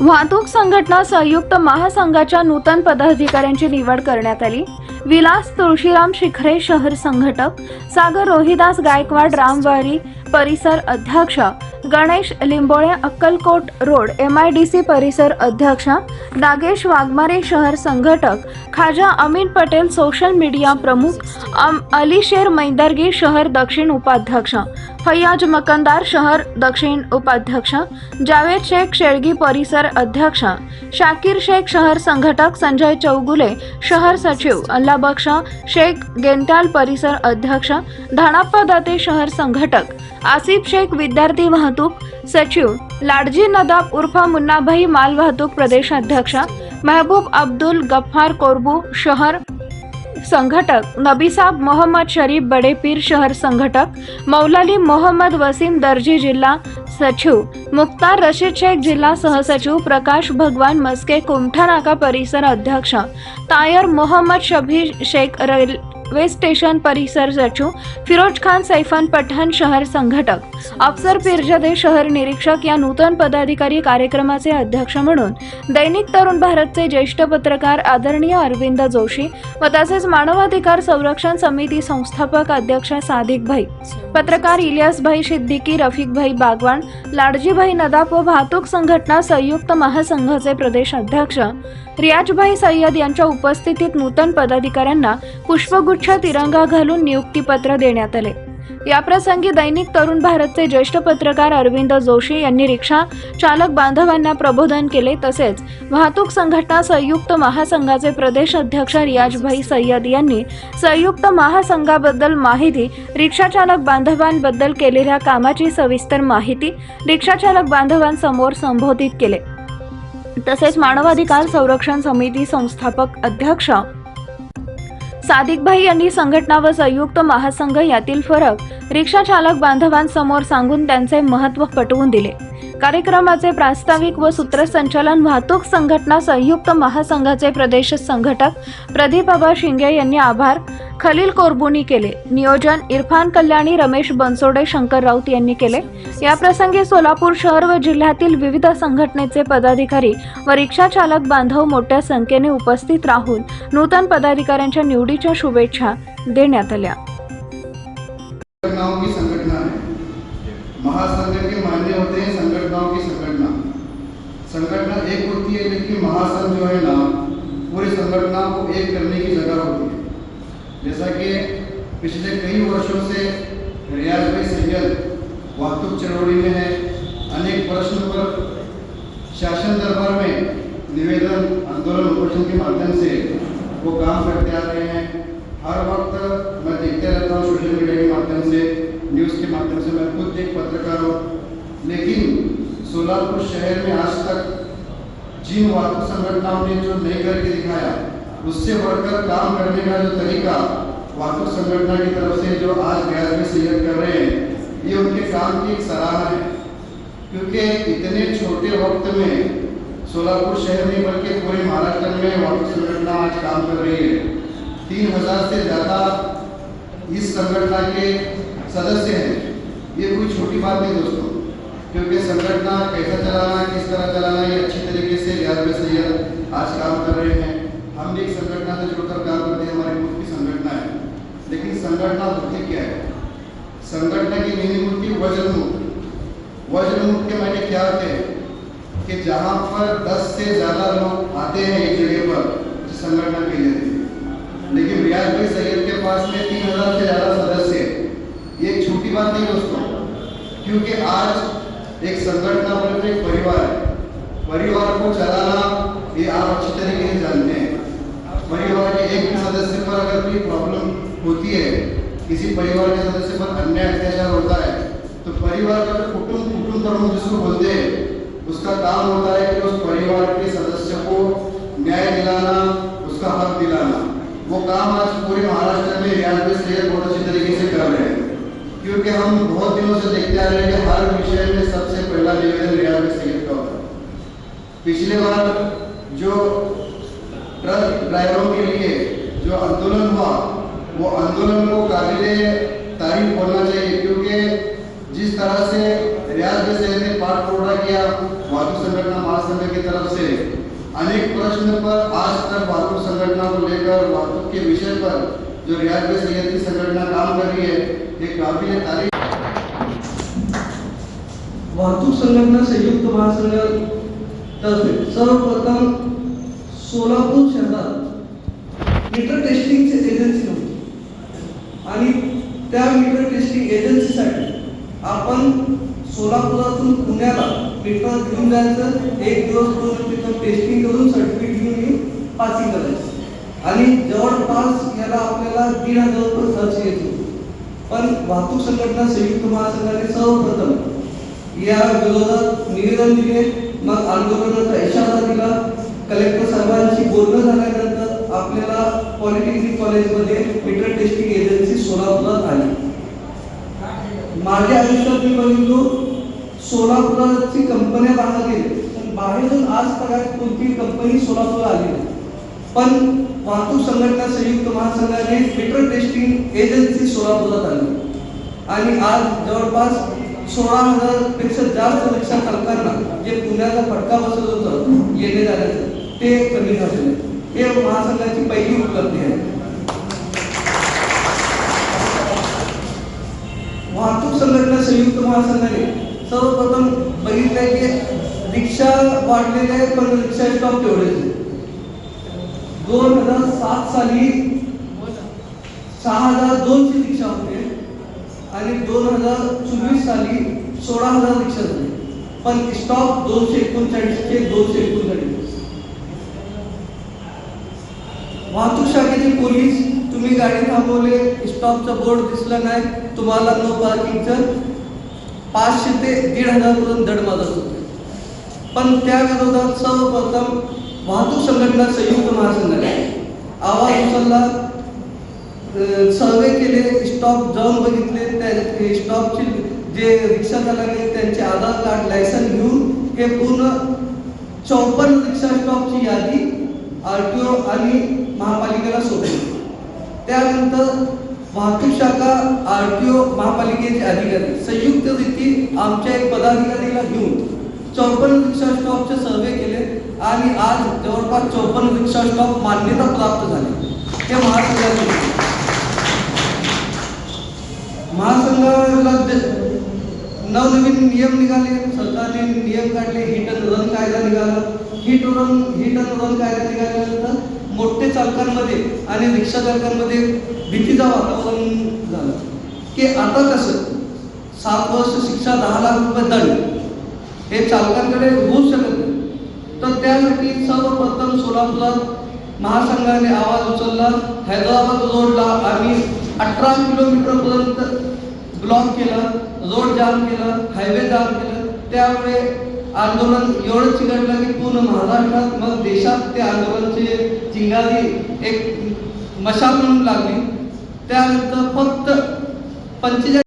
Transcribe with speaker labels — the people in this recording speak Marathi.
Speaker 1: वाहतूक संघटना संयुक्त महासंघाच्या नूतन पदाधिकाऱ्यांची निवड करण्यात आली. विलास तुळशीराम शिखरे शहर संघटक सागर रोहिदास गायकवाड रामवारी परिसर अध्यक्ष Ganesh Limbole Akkalkot road M I D C परिसर अध्यक्ष नागेश वाघमारे शहर संघटक खाजा अमीन पटेल सोशल मीडिया प्रमुख अम अली शेर मैदर्गी शहर दक्षिण उपाध्यक्ष फैयाज मकंदार शहर दक्षिण उपाध्यक्ष जावेद शेख शेळगी परिसर अध्यक्ष शाकीर शेख शहर संघटक संजय चौगुले शहर सचिव अल्लाबक्ष शेख गेंताल परिसर अध्यक्ष धाणाप्पा दाते शहर संघटक आसिफ शेख विद्यार्थी वाहतूक सचिव लाडजी नदाब उर्फा मुन्नाभाई मालवाहतूक प्रदेशाध्यक्ष महबूब अब्दुल गफ्फार कोरबू शहर संघटक नबीसाब मोहम्मद शरीफ बडेपीर शहर संघटक मौलाली मोहम्मद वसीम दर्जी जिल्हा सचिव मुख्तार रशीद शेख जिल्हा सहसचिव प्रकाश भगवान मस्के कुमठा नाका परिसर अध्यक्ष तायर मोहम्मद शबीर शेख वेस्ट स्टेशन परिसर सचिव फिरोज खान सैफान पठाण शहर संघटक. अफसर पिरजदे शहर निरीक्षक या नूतन पदाधिकारी कार्यक्रमाचे अध्यक्ष म्हणून दैनिक तरुण भारतचे ज्येष्ठ पत्रकार आदरणीय अरविंद जोशी व तसेच मानवाधिकार संरक्षण समिती संस्थापक अध्यक्ष सादिक भाई. पत्रकार इलियासभाई सिद्दीकी रफिकभाई बागवान लाडजीभाई नदाफ व वाहतूक संघटना संयुक्त महासंघाचे प्रदेश अध्यक्ष. रियाजभाई सय्यद यांच्या उपस्थितीत नूतन पदाधिकाऱ्यांना पुष्पगुच्छ तिरंगा घालून नियुक्तीपत्र देण्यात आले. याप्रसंगी दैनिक तरुण भारतचे ज्येष्ठ पत्रकार अरविंद जोशी यांनी रिक्षा चालक बांधवांना प्रबोधन केले तसेच वाहतूक संघटना संयुक्त महासंघाचे प्रदेश अध्यक्ष रियाजभाई सय्यद यांनी संयुक्त महासंघाबद्दल माहिती रिक्षाचालक बांधवांबद्दल केलेल्या कामाची सविस्तर माहिती रिक्षाचालक बांधवांसमोर संबोधित केले. तसेच मानवाधिकार संरक्षण समिती संस्थापक अध्यक्ष सादिकभाई यांनी संघटना व संयुक्त महासंघ यातील फरक रिक्षा चालक बांधवांसमोर सांगून त्यांचे महत्त्व पटवून दिले. कार्यक्रमाचे प्रास्ताविक व सूत्रसंचालन वाहतूक संघटना संयुक्त महासंघाचे प्रदेश संघटक प्रदीप आबा शिंगे यांनी आभार खलील कोरबुनी केले. नियोजन इरफान कल्याणी रमेश बनसोडे शंकर राऊत यांनी केले. या प्रसंगी सोलापूर शहर व जिल्ह्यातील विविध संघटनेचे पदाधिकारी व रिक्षा चालक बांधव मोठ्या संख्येने उपस्थित राहून नूतन पदाधिकाऱ्यांच्या निवडीच्या शुभेच्छा देण्यात आल्या.
Speaker 2: संगठना संगठना एक होती है लेकिन महासंघ जो है ना पूरी संगठना को एक करने की जगह होती है। जैसा कि पिछले कई वर्षों से रियाज भाई सैयद वाहतूक चरौड़ी में है, अनेक प्रश्नों पर शासन दरबार में निवेदन आंदोलन उपोषण के माध्यम से वो काम करते आ रहे हैं। हर वक्त मैं देखते रहता हूँ सोशल मीडिया के माध्यम से, न्यूज़ के माध्यम से। मैं खुद एक पत्रकार हूँ। लेकिन सोलापुर शहर में आज तक जिन वाहतूक संगठनाओं ने जो नहीं करके दिखाया, उससे बढ़कर काम करने का जो तरीका वाहतूक संगठना की तरफ़ से जो आज गैर में सैयद कर रहे हैं, ये उनके काम की एक सराहना है। क्योंकि इतने छोटे वक्त में सोलापुर शहर में बल्कि पूरे महाराष्ट्र में वाहतूक संगठना आज काम कर रही है। तीन हज़ार से ज़्यादा इस संगठना के सदस्य हैं। ये कोई छोटी बात नहीं दोस्तों, क्योंकि संगठना कैसा चलाना है किस तरह चलाना, ये अच्छी तरीके से रियाज में सैयद आज काम कर रहे हैं। हम भी एक संगठना से जुड़कर काम करते हैं, हमारी खुद की संगठना है। लेकिन संगठना होती क्या है? संगठन की नीति मूर्ति वज्रमुख वज्रमुख के मैंने क्या होते हैं? कि जहाँ पर 10 से ज़्यादा लोग आते हैं एक जगह पर उसे संगठन कही जाती लेकिन रियाज भाई सैयद के पास में तीन हज़ार से ज़्यादा सदस्य हैं। ये छोटी बात नहीं दोस्तों, क्योंकि आज एक संगठन बोले तो एक परिवार है। परिवार को चलाना ये आप अच्छी तरीके से जानते हैं। परिवार के एक सदस्य पर अगर कोई प्रॉब्लम होती है। किसी परिवार के सदस्य पर अन्याय अत्याचार होता है तो परिवार का जो कुटुंब कुटुंब प्रमुख जिसको बोलते हैं, उसका काम होता है कि उस परिवार के सदस्य को न्याय दिलाना, उसका हक दिलाना। वो काम आज पूरे महाराष्ट्र में में सैयद बहुत अच्छी तरीके से कर रहे हैं। क्योंकि हम बहुत दिनों से देखते आ रहे हैं कि हर विषय में सबसे पहला निवेदन रियाज में सैयद का होता पिछले बार जो ट्रक ड्राइवरों के लिए जो आंदोलन हुआ वो आंदोलन को काबिल तारीफ़ होना चाहिए, क्योंकि जिस तरह से रियाज में सैयद ने पाठ पूरा किया वाहतूक संगठना महासंघ की तरफ़ से, अनेक प्रश्न पर आज तक वाहतूक संगठना को लेकर वाहतूक के विषय पर जो रियाद में सैयदी संगठना काम कर रही है ये काबिल तारीफ़।
Speaker 3: वाहतूक संघटना संयुक्त महासंघ तर्फे सर्वप्रथम सोलापूर शहरात मीटर टेस्टिंगची एजन्सी होती आणि त्या मीटर टेस्टिंग एजन्सीसाठी आपण सोलापुरातून पुण्याला मीटर घेऊन जायचं. एक दिवस पूर्ण तिथं टेस्टिंग करून सर्टिफिकेट घेऊन येऊन पासिंग करायचं. आणि जवळपास याला आपल्याला दीड हजार रुपये खर्च येतो. पण वाहतूक संघटना संयुक्त महासंघाने सर्वप्रथम या विरोधात निवेदन दिले. मग आंदोलनाचा इशारा दिला. कलेक्टर साहेबांशी बोलणं झाल्यानंतर आपल्याला पॉलिटेक्निक कॉलेजमध्ये मीटर टेस्टिंग एजन्सी सोलापुरात आली माझ्या आयुष्यात मी बघितलो सोलापुराची कंपन्या बाहेर गेली पण बाहेरून आज कोणती कंपनी सोलापूर आली नाही. पण वाहतूक संघटना संयुक्त महासंघाने फिटर टेस्टिंग एजन्सी सोलापुरात आली आणि आज जवळपास सोळा हजारपेक्षा जास्त रिक्षा चालकांना जे पुण्याचा फटका बसत होतं येणे जाण्याचं ते कमी झालेलं हे महासंघाची पहिली उपलब्धी आहे. महासंघाने सर्वप्रथम बघितलं की रिक्षा वाढलेले आहेत पण रिक्षा स्टॉप तेवढेच दोन हजार सात साली सहा हजार दोनशे रिक्षा होते आणि दोन हजार चोवीस साली सोळा हजार रिक्षा झाले. पण स्टॉप दोनशे एकोणचाळीसचे दोनशे एकोणचाळीस. वाहतूक शाखेचे पोलीस तुम्ही गाडी थांबवले स्टॉपचा बोर्ड दिसला नाही तुम्हाला नो पार्किंगचं पाचशे ते दीड हजारपर्यंत दड मारत होते. पण त्या विरोधात सर्वप्रथम वाहतूक संघटना संयुक्त महासंघाने आवाज उचलला. सर्वे केले स्टॉप जाऊन बघितले त्या स्टॉपचे जे रिक्षा चालक त्यांचे आधार कार्ड लायसन घेऊन हे पूर्ण चौपन्न रिक्षा स्टॉपची यादी आर टी ओ आणि महापालिकेला सोडली. त्यानंतर वाहतूक शाखा आर टी ओ महापालिकेचे अधिकारी संयुक्त रीती आमच्या एक पदाधिकारीला घेऊन चौपन्न रिक्षा स्टॉपचे सर्वे केले आणि आज जवळपास चौपन्न रिक्षा स्टॉप मान्यता प्राप्त झाली. हे महासंघाचे महासंघाला नवनवीन नियम निघाले सरकारने नियम काढले हिट अँड रन कायदा निघाला. Hit run hit and run कायदा निघाल्यानंतर मोठे चालकांमध्ये आणि रिक्षा चालकांमध्ये भीतीचं वातावरण झालं. की आता कसं? सात वर्ष शिक्षा दहा लाख रुपये दंड. हे चालकांकडे होऊ शकत नाही. तर त्यासाठी सर्वप्रथम सोलापुरात महासंघाने आवाज उचलला. हैदराबाद रोडला आम्ही अठरा किलोमीटरपर्यंत ब्लॉक केला रोड जाम केला हायवे जाम केलं. त्यामुळे आंदोलन एवढं चिघडलं की पूर्ण महाराष्ट्रात मग देशात ते आंदोलनचे चिंगारी एक मशाल म्हणून लागली. त्यानंतर फक्त पंचेचाळीस